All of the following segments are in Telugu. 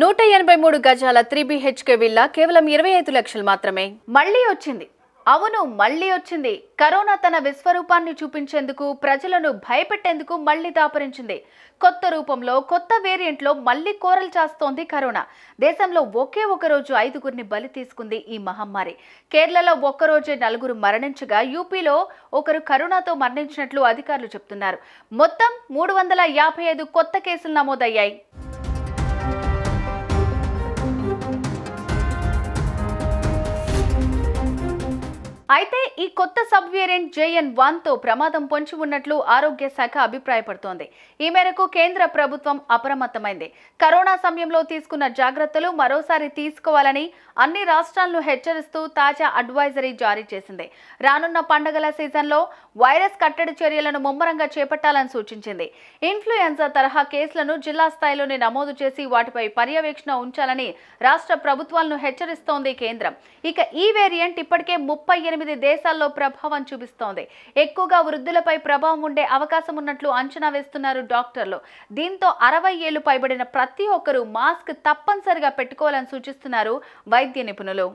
నూట ఎనభై మూడు గజాల త్రీ బిహెచ్కే విల్లా కేవలం ఇరవై ఐదు లక్షలు మాత్రమే. మళ్ళీ వచ్చింది. అవును మళ్ళీ వచ్చింది. కరోనా తన విశ్వరూపాన్ని చూపించేందుకు ప్రజలను భయపెట్టేందుకు మళ్ళీ దాపరించింది. కొత్త రూపంలో కొత్త వేరియంట్లో మళ్ళీ కోరలు చేస్తోంది కరోనా. దేశంలో ఒకే ఒక రోజు ఐదుగురిని బలి తీసుకుంది ఈ మహమ్మారి. కేరళలో ఒక్కరోజే నలుగురు మరణించగా యూపీలో ఒకరు కరోనాతో మరణించినట్లు అధికారులు చెబుతున్నారు మొత్తం మూడు వందల యాభై ఐదు కొత్త కేసులు నమోదయ్యాయి. అయితే ఈ కొత్త సబ్ వేరియంట్ జేఎన్ వన్తో ప్రమాదం పొంచి ఉన్నట్లు ఆరోగ్య శాఖ అభిప్రాయపడుతోంది. ఈ మేరకు కేంద్ర ప్రభుత్వం అప్రమత్తమైంది. కరోనా సమయంలో తీసుకున్న జాగ్రత్తలు మరోసారి తీసుకోవాలని అన్ని రాష్ట్రాలను హెచ్చరిస్తూ తాజా అడ్వైజరీ జారీ చేసింది. రానున్న పండుగల సీజన్లో వైరస్ కట్టడి చర్యలను ముమ్మరంగా చేపట్టాలని సూచించింది. ఇన్ఫ్లుయెన్జా తరహా కేసులను జిల్లా స్థాయిలోనే నమోదు చేసి వాటిపై పర్యవేక్షణ ఉంచాలని రాష్ట్ర ప్రభుత్వాలను హెచ్చరిస్తోంది కేంద్రం. ఇక ఈ వేరియంట్ ఇప్పటికే ముప్పై ఎనిమిది దేశాల్లో ప్రభావం చూపిస్తోంది. ఎక్కువగా వృద్ధులపై ప్రభావం ఉండే అవకాశం ఉన్నట్లు అంచనా వేస్తున్నారు డాక్టర్లు. దీంతో అరవై ఏళ్ళు పైబడిన ప్రతి ఒక్కరూ మాస్క్ తప్పనిసరిగా పెట్టుకోవాలని సూచిస్తున్నారు వైద్య నిపుణులు.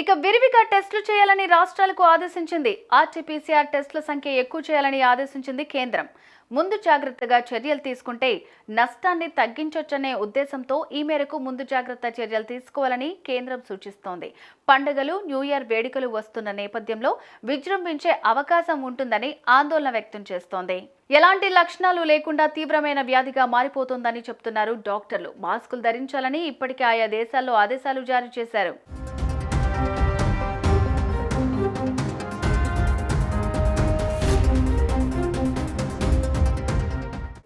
ఇక విరివిగా టెస్టులు చేయాలని రాష్ట్రాలకు ఆదేశించింది. ఆర్టీపీసీఆర్ టెస్టుల సంఖ్య ఎక్కువ చేయాలని ఆదేశించింది కేంద్రం. ముందు జాగ్రత్తగా చర్యలు తీసుకుంటే నష్టాన్ని తగ్గించొచ్చనే ఉద్దేశంతో ఈ మేరకు ముందు జాగ్రత్త చర్యలు తీసుకోవాలని కేంద్రం సూచిస్తోంది. పండుగలు న్యూ ఇయర్ వేడుకలు వస్తున్న నేపథ్యంలో విజృంభించే అవకాశం ఉంటుందని ఆందోళన వ్యక్తం చేస్తోంది. ఎలాంటి లక్షణాలు లేకుండా తీవ్రమైన వ్యాధిగా మారిపోతుందని చెప్తున్నారు డాక్టర్లు. మాస్కులు ధరించాలని ఇప్పటికే ఆయా దేశాల్లో ఆదేశాలు జారీ చేశారు.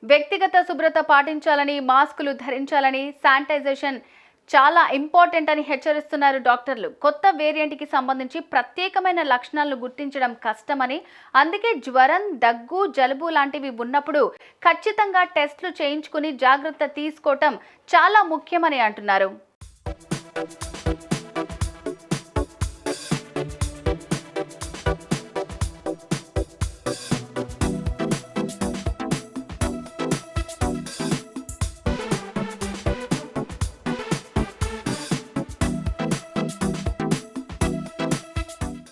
వ్యక్తిగత శుభ్రత పాటించాలని మాస్కులు ధరించాలని శానిటైజేషన్ చాలా ఇంపార్టెంట్ అని హెచ్చరిస్తున్నారు డాక్టర్లు. కొత్త వేరియంట్కి సంబంధించి ప్రత్యేకమైన లక్షణాలను గుర్తించడం కష్టమని అందుకే జ్వరం దగ్గు జలుబు లాంటివి ఉన్నప్పుడు ఖచ్చితంగా టెస్టులు చేయించుకుని జాగ్రత్త తీసుకోవటం చాలా ముఖ్యమని అంటున్నారు.